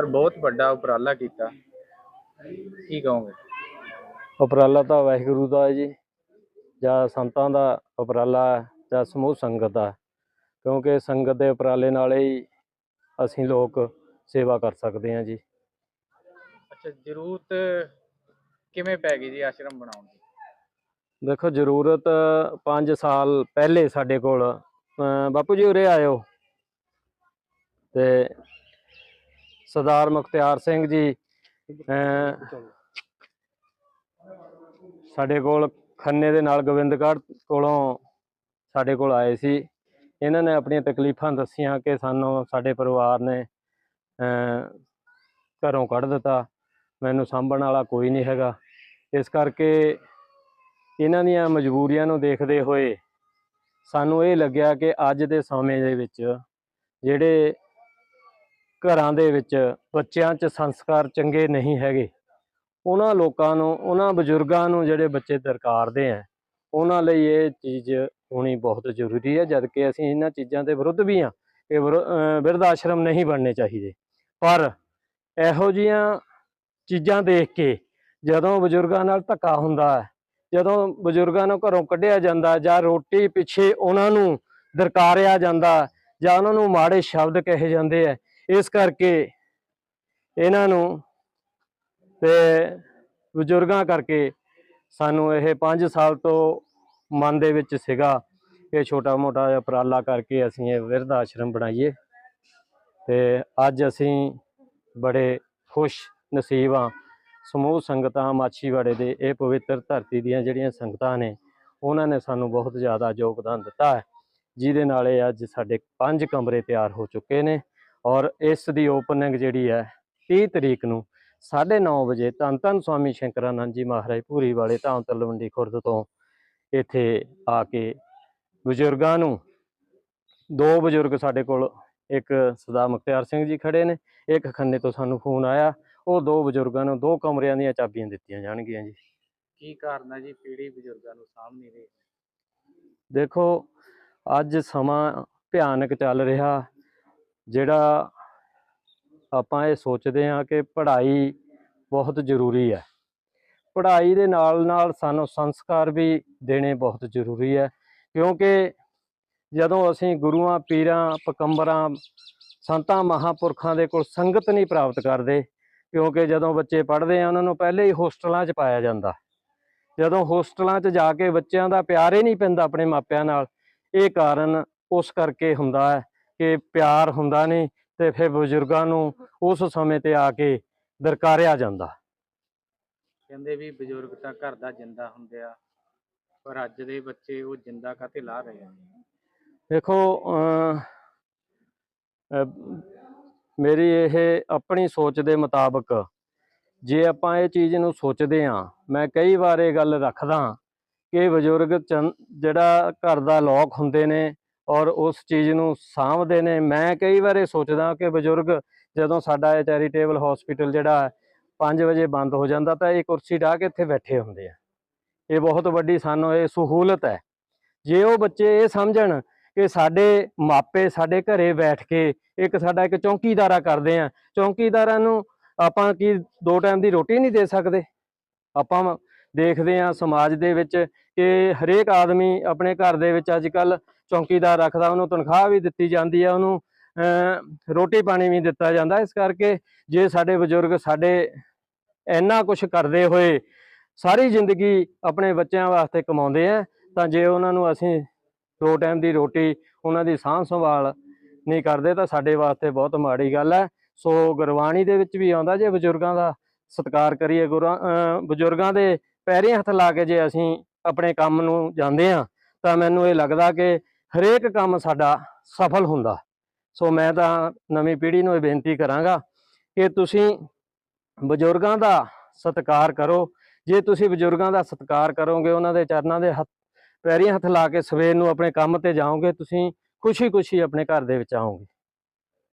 ਬਹੁਤ ਵੱਡਾ ਉਪਰਾਲਾ ਕੀਤਾ। ਕੀ ਕਹੋਗੇ? ਉਪਰਾਲਾ ਤਾਂ ਵਾਹਿਗੁਰੂ ਦਾ ਹੈ ਜੀ ਜਾਂ ਸੰਤਾਂ ਦਾ ਉਪਰਾਲਾ ਜਾਂ ਸਮੂਹ ਸੰਗਤ ਦਾ। ਕਿਉਂਕਿ ਸੰਗਤ ਦੇ ਉਪਰਾਲੇ ਨਾਲ ਹੀ ਅਸੀਂ ਲੋਕ ਸੇਵਾ ਕਰ ਸਕਦੇ ਹਾਂ ਜੀ। ਅੱਛਾ ਜ਼ਰੂਰਤ ਕਿਵੇਂ ਪੈ ਗਈ ਜੀ ਆਸ਼ਰਮ ਬਣਾਉਣ ਦੀ? ਦੇਖੋ ਜ਼ਰੂਰਤ 5 ਸਾਲ ਪਹਿਲੇ ਸਾਡੇ ਕੋਲ। ਬਾਪੂ ਜੀ ਉਰੇ ਆਇਓ। ਤੇ ਸਰਦਾਰ ਮੁਖਤਿਆਰ ਸਿੰਘ ਜੀ ਸਾਡੇ ਕੋਲ ਖੰਨੇ ਦੇ ਨਾਲ ਗੋਬਿੰਦਗੜ੍ਹ ਕੋਲੋਂ ਸਾਡੇ ਕੋਲ ਆਏ ਸੀ। ਇਹਨਾਂ ਨੇ ਆਪਣੀਆਂ ਤਕਲੀਫਾਂ ਦੱਸੀਆਂ ਕਿ ਸਾਨੂੰ ਸਾਡੇ ਪਰਿਵਾਰ ਨੇ ਘਰੋਂ ਕੱਢ ਦਿੱਤਾ। ਮੈਨੂੰ ਸਾਂਭਣ ਵਾਲਾ ਕੋਈ ਨਹੀਂ ਹੈਗਾ। ਇਸ ਕਰਕੇ ਇਹਨਾਂ ਦੀਆਂ ਮਜਬੂਰੀਆਂ ਨੂੰ ਦੇਖਦੇ ਹੋਏ ਸਾਨੂੰ ਇਹ ਲੱਗਿਆ ਕਿ ਅੱਜ ਦੇ ਸਮੇਂ ਦੇ ਵਿੱਚ ਜਿਹੜੇ ਘਰਾਂ ਦੇ ਵਿੱਚ ਬੱਚਿਆਂ 'ਚ ਸੰਸਕਾਰ ਚੰਗੇ ਨਹੀਂ ਹੈਗੇ। ਉਹਨਾਂ ਲੋਕਾਂ ਨੂੰ, ਉਹਨਾਂ ਬਜ਼ੁਰਗਾਂ ਨੂੰ ਜਿਹੜੇ ਬੱਚੇ ਦਰਕਾਰਦੇ ਆ, ਉਹਨਾਂ ਲਈ ਇਹ ਚੀਜ਼ ਹੋਣੀ ਬਹੁਤ ਜ਼ਰੂਰੀ ਹੈ ਜਦ ਕਿ ਅਸੀਂ ਇਹਨਾਂ ਚੀਜ਼ਾਂ ਦੇ ਵਿਰੁੱਧ ਵੀ ਆ, ਕਿ ਵਿਰੁ- ਅਹ ਬਿਰਧ ਆਸ਼ਰਮ ਨਹੀਂ ਬਣਨੇ ਚਾਹੀਦੇ। ਪਰ ਇਹੋ ਜੀਆਂ ਚੀਜ਼ਾਂ ਦੇਖ ਕੇ ਜਦੋਂ ਬਜ਼ੁਰਗਾਂ ਨਾਲ ਧੱਕਾ ਹੁੰਦਾ ਹੈ, ਜਦੋਂ ਬਜ਼ੁਰਗਾਂ ਨੂੰ ਘਰੋਂ ਕੱਢਿਆ ਜਾਂਦਾ ਜਾਂ ਰੋਟੀ ਪਿੱਛੇ ਉਹਨਾਂ ਨੂੰ ਦਰਕਾਰਿਆ ਜਾਂਦਾ ਜਾਂ ਉਹਨਾਂ ਨੂੰ ਮਾੜੇ ਸ਼ਬਦ ਕਹੇ ਜਾਂਦੇ ਆ ਇਸ ਕਰਕੇ ਇਹਨਾਂ ਨੂੰ ਤੇ ਬਜ਼ੁਰਗਾਂ ਕਰਕੇ ਸਾਨੂੰ ਇਹ 5 ਸਾਲ ਤੋਂ ਮਨ ਦੇ ਵਿੱਚ ਸੀਗਾ ਕਿ ਛੋਟਾ ਮੋਟਾ ਉਪਰਾਲਾ ਕਰਕੇ ਅਸੀਂ ਇਹ ਵਿਰਧ ਆਸ਼ਰਮ ਬਣਾਈਏ ਤੇ ਅੱਜ ਅਸੀਂ ਬੜੇ ਖੁਸ਼ ਨਸੀਬ ਹਾਂ। ਸਮੂਹ ਸੰਗਤਾਂ ਮਾਛੀਵਾੜੇ ਦੇ ਇਹ ਪਵਿੱਤਰ ਧਰਤੀ ਦੀਆਂ ਜਿਹੜੀਆਂ ਸੰਗਤਾਂ ਨੇ, ਉਹਨਾਂ ਨੇ ਸਾਨੂੰ ਬਹੁਤ ਜ਼ਿਆਦਾ ਯੋਗਦਾਨ ਦਿੱਤਾ ਹੈ। ਜਿਹਦੇ ਨਾਲ ਇਹ ਅੱਜ ਸਾਡੇ ਪੰਜ ਕਮਰੇ ਤਿਆਰ ਹੋ ਚੁੱਕੇ ਨੇ। ਔਰ ਇਸ ਦੀ ਓਪਨਿੰਗ ਜਿਹੜੀ ਹੈ 30 ਤਰੀਕ ਨੂੰ 9:30 ਵਜੇ ਧੰਨ ਧੰਨ ਸਵਾਮੀ ਸ਼ੰਕਰਾਨੰਦ ਜੀ ਮਹਾਰਾਜ ਭੂਰੀ ਵਾਲੇ ਧਾਮ ਤਲਵੰਡੀ ਖੁਰਦ ਤੋਂ ਇੱਥੇ ਆ ਕੇ ਬਜ਼ੁਰਗਾਂ ਨੂੰ ਦੋ ਬਜ਼ੁਰਗ ਸਾਡੇ ਕੋਲ ਇੱਕ ਸਰਦਾਰ ਮੁਖਤਿਆਰ ਸਿੰਘ ਜੀ ਖੜੇ ਨੇ ਇੱਕ ਖੰਨੇ ਤੋਂ ਸਾਨੂੰ ਫੋਨ ਆਇਆ ਉਹ ਦੋ ਬਜ਼ੁਰਗਾਂ ਨੂੰ ਦੋ ਕਮਰਿਆਂ ਦੀਆਂ ਚਾਬੀਆਂ ਦਿੱਤੀਆਂ ਜਾਣਗੀਆਂ ਜੀ। ਕੀ ਕਾਰਨ ਹੈ ਜੀ ਪੀੜੀ ਬਜ਼ੁਰਗਾਂ ਨੂੰ ਨਹੀਂ ਰਹੀ ਦੇਖੋ ਅੱਜ ਸਮਾਂ ਭਿਆਨਕ ਚੱਲ ਰਿਹਾ ਜਿਹੜਾ ਆਪਾਂ ਇਹ ਸੋਚਦੇ ਹਾਂ ਕਿ ਪੜ੍ਹਾਈ ਬਹੁਤ ਜ਼ਰੂਰੀ ਹੈ। ਪੜ੍ਹਾਈ ਦੇ ਨਾਲ ਨਾਲ ਸਾਨੂੰ ਸੰਸਕਾਰ ਵੀ ਦੇਣੇ ਬਹੁਤ ਜ਼ਰੂਰੀ ਹੈ, ਕਿਉਂਕਿ ਜਦੋਂ ਅਸੀਂ ਗੁਰੂਆਂ, ਪੀਰਾਂ ਪਕੰਬਰਾਂ ਸੰਤਾਂ, ਮਹਾਪੁਰਖਾਂ ਦੇ ਕੋਲ ਸੰਗਤ ਨਹੀਂ ਪ੍ਰਾਪਤ ਕਰਦੇ, ਕਿਉਂਕਿ ਜਦੋਂ ਬੱਚੇ ਪੜ੍ਹਦੇ ਆ, ਉਹਨਾਂ ਨੂੰ ਪਹਿਲੇ ਹੀ ਹੋਸਟਲਾਂ 'ਚ ਪਾਇਆ ਜਾਂਦਾ। ਜਦੋਂ ਹੋਸਟਲਾਂ 'ਚ ਜਾ ਕੇ ਬੱਚਿਆਂ ਦਾ ਪਿਆਰ ਹੀ ਨਹੀਂ ਪੈਂਦਾ ਆਪਣੇ ਮਾਪਿਆਂ ਨਾਲ, ਇਹ ਕਾਰਨ ਉਸ ਕਰਕੇ ਹੁੰਦਾ ਹੈ ਕਿ ਪਿਆਰ ਹੁੰਦਾ ਨਹੀਂ ਤੇ ਫਿਰ ਬਜ਼ੁਰਗਾਂ ਨੂੰ ਉਸ ਸਮੇਂ ਤੇ ਆ ਕੇ ਦਰਕਾਰਿਆ ਜਾਂਦਾ। ਕਹਿੰਦੇ ਵੀ ਬਜ਼ੁਰਗ ਤਾਂ ਘਰ ਦਾ ਜਿੰਦਾ ਹੁੰਦੇ ਆ ਪਰ ਅੱਜ ਦੇ ਬੱਚੇ ਉਹ ਜਿੰਦਾ ਕਾਤੇ ਲਾ ਰਹੇ ਆ? ਦੇਖੋ ਮੇਰੀ ਇਹ ਆਪਣੀ ਸੋਚ ਦੇ ਮੁਤਾਬਕ ਜੇ ਆਪਾਂ ਇਹ ਚੀਜ਼ ਨੂੰ ਸੋਚਦੇ ਹਾਂ ਮੈਂ ਕਈ ਵਾਰ ਇਹ ਗੱਲ ਰੱਖਦਾ ਕਿ ਬਜ਼ੁਰਗ ਜਿਹੜਾ ਘਰ ਦਾ ਲੋਕ ਹੁੰਦੇ ਨੇ ਔਰ ਉਸ ਚੀਜ਼ ਨੂੰ ਸਾਂਭਦੇ ਨੇ। ਮੈਂ ਕਈ ਵਾਰ ਇਹ ਸੋਚਦਾ ਕਿ ਬਜ਼ੁਰਗ ਜਦੋਂ ਸਾਡਾ ਇਹ ਚੈਰੀਟੇਬਲ ਹਸਪੀਟਲ ਜਿਹੜਾ 5 ਵਜੇ ਬੰਦ ਹੋ ਜਾਂਦਾ ਤਾਂ ਇਹ ਕੁਰਸੀ ਢਾਹ ਕੇ ਇੱਥੇ ਬੈਠੇ ਹੁੰਦੇ ਆ। ਇਹ ਬਹੁਤ ਵੱਡੀ ਸਾਨੂੰ ਇਹ ਸਹੂਲਤ ਹੈ। ਜੇ ਉਹ ਬੱਚੇ ਇਹ ਸਮਝਣ ਕਿ ਸਾਡੇ ਮਾਪੇ ਸਾਡੇ ਘਰੇ ਬੈਠ ਕੇ ਇੱਕ ਸਾਡਾ ਇੱਕ ਚੌਕੀਦਾਰਾ ਕਰਦੇ ਆ, ਚੌਕੀਦਾਰਾਂ ਨੂੰ ਆਪਾਂ ਕੀ ਦੋ ਟਾਈਮ ਦੀ ਰੋਟੀ ਨਹੀਂ ਦੇ ਸਕਦੇ? ਆਪਾਂ ਦੇਖਦੇ ਆ ਸਮਾਜ ਦੇ ਵਿੱਚ ਕਿ ਹਰੇਕ ਆਦਮੀ ਆਪਣੇ ਘਰ ਦੇ ਵਿੱਚ ਅੱਜ ਕੱਲ ਚੌਂਕੀਦਾਰ ਰੱਖਦਾ, ਉਹਨੂੰ ਤਨਖਾਹ ਵੀ ਦਿੱਤੀ ਜਾਂਦੀ ਹੈ ਉਹਨੂੰ ਰੋਟੀ ਪਾਣੀ ਵੀ ਦਿੱਤਾ ਜਾਂਦਾ। ਇਸ ਕਰਕੇ ਜੇ ਸਾਡੇ ਬਜ਼ੁਰਗ ਸਾਡੇ ਇੰਨਾ ਕੁਝ ਕਰਦੇ ਹੋਏ ਸਾਰੀ ਜ਼ਿੰਦਗੀ ਆਪਣੇ ਬੱਚਿਆਂ ਵਾਸਤੇ ਕਮਾਉਂਦੇ ਆ, ਤਾਂ ਜੇ ਉਹਨਾਂ ਨੂੰ ਅਸੀਂ ਦੋ ਟਾਈਮ ਦੀ ਰੋਟੀ, ਉਹਨਾਂ ਦੀ ਸਾਂਭ ਸੰਭਾਲ ਨਹੀਂ ਕਰਦੇ, ਤਾਂ ਸਾਡੇ ਵਾਸਤੇ ਬਹੁਤ ਮਾੜੀ ਗੱਲ ਹੈ ਸੋ ਗੁਰਬਾਣੀ ਦੇ ਵਿੱਚ ਵੀ ਆਉਂਦਾ, ਜੇ ਬਜ਼ੁਰਗਾਂ ਦਾ ਸਤਿਕਾਰ ਕਰੀਏ, ਗੁਰਾਂ ਬਜ਼ੁਰਗਾਂ ਦੇ ਪੈਰੀਂ ਹੱਥ ਲਾ ਕੇ ਜੇ ਅਸੀਂ ਆਪਣੇ ਕੰਮ ਨੂੰ ਜਾਂਦੇ ਆ, ਤਾਂ ਮੈਨੂੰ ਇਹ ਲੱਗਦਾ ਕਿ ਹਰੇਕ ਕੰਮ ਸਾਡਾ ਸਫਲ ਹੁੰਦਾ। ਸੋ ਮੈਂ ਤਾਂ ਨਵੀਂ ਪੀੜ੍ਹੀ ਨੂੰ ਇਹ ਬੇਨਤੀ ਕਰਾਂਗਾ ਕਿ ਤੁਸੀਂ ਬਜ਼ੁਰਗਾਂ ਦਾ ਸਤਿਕਾਰ ਕਰੋ। ਜੇ ਤੁਸੀਂ ਬਜ਼ੁਰਗਾਂ ਦਾ ਸਤਿਕਾਰ ਕਰੋਗੇ, ਉਹਨਾਂ ਦੇ ਚਰਨਾਂ ਦੇ ਹੱਥ, ਪੈਰੀਂ ਹੱਥ ਲਾ ਕੇ ਸਵੇਰ ਨੂੰ ਆਪਣੇ ਕੰਮ ਤੇ ਜਾਓਗੇ, ਤੁਸੀਂ ਖੁਸ਼ੀ-ਖੁਸ਼ੀ ਆਪਣੇ ਘਰ ਦੇ ਵਿੱਚ ਆਓਗੇ।